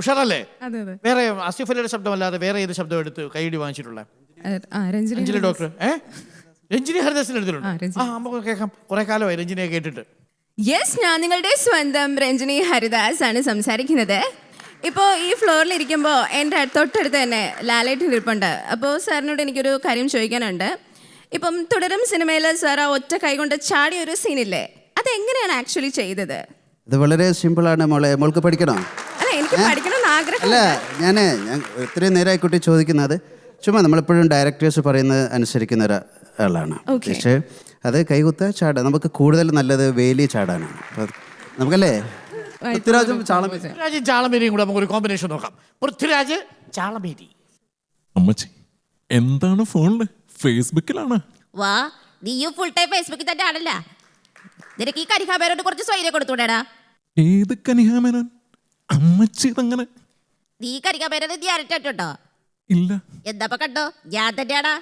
ഉഷാറല്ലേ? വേറെ ആസിഫ് അലിയുടെ ശബ്ദമല്ലാതെ വേറെ ഏത് ശബ്ദം എടുത്ത് കൈയടി വാങ്ങിച്ചിട്ടുള്ള? രഞ്ജനി രഞ്ജിനി ഡോക്ടർ. ഏ? രഞ്ജിനി ഹരിദാസിന് എടുത്തിട്ടുണ്ട് ആ നമുക്ക് കേൾക്കാം. കുറെ കാലമായി രഞ്ജിനിയെ കേട്ടിട്ട്. യെസ് ഞാൻ നിങ്ങളുടെ സ്വന്തം രഞ്ജിനി ഹരിദാസ് ആണ് സംസാരിക്കുന്നത്. ഇപ്പോൾ ഈ ഫ്ലോറിൽ ഇരിക്കുമ്പോൾ എന്റെ തൊട്ടടുത്ത് തന്നെ ലാലേട്ടൻ ഇരിപ്പുണ്ട്. അപ്പോൾ സാറിനോട് എനിക്കൊരു കാര്യം ചോദിക്കാനുണ്ട്. ഇപ്പം തുടരും സിനിമയിൽ സാർ ആ ഒറ്റ കൈകൊണ്ട് ചാടിയ ഒരു സീനില്ലേ അതെങ്ങനെയാണ് ആക്ച്വലി ചെയ്തത്? ഇത് വളരെ സിമ്പിളാണ് മോളെ. മോൾക്ക് പഠിക്കണോ? എനിക്ക് പഠിക്കണമെന്ന് ആഗ്രഹം അല്ല ഞാൻ ഞാൻ ഇത്രയും നേരമായിക്കോട്ടെ കുട്ടി ചോദിക്കുന്നത് ചുമ്മാ നമ്മളെപ്പോഴും ഡയറക്ടേഴ്സ് പറയുന്നത് അനുസരിക്കുന്ന ഒരാളാണ് Okay. പക്ഷേ അത് കൈകുത്ത ചാടാ. നമുക്ക് കൂടുതൽ നല്ലത് വേലി ചാടാനാണ്. അപ്പൊ നമുക്കല്ലേ? പൃഥ്വിരാജും ചാളം പൃഥ്വിരാജും ചാളമേരിയും കൂടെ നമുക്ക് ഒരു കോമ്പിനേഷൻ നോക്കാം. പൃഥ്വിരാജ് ചാളമേരി. അമ്മച്ചി എന്താണ് ഫോണിൽ ഫേസ്ബുക്കിലാണ് വാ നീയും ഫുൾ ടൈം ഫേസ്ബുക്കിൽ തന്നെ ആണല്ല. നിനക്ക് ഈ കരിഹാബേരോട് കുറച്ച് സ്വൈര്യം കൊടുത്തൂടാടാ. ഏത് കനിഹാമേനോൻ? അമ്മച്ചി ഇതങ്ങനെ നീ കരിക്കാൻ കരിഹാബേരനെ നീ അരട്ടോ ഇല്ല. എന്താ കണ്ടോ? ഞാൻ തന്നെയാടാ.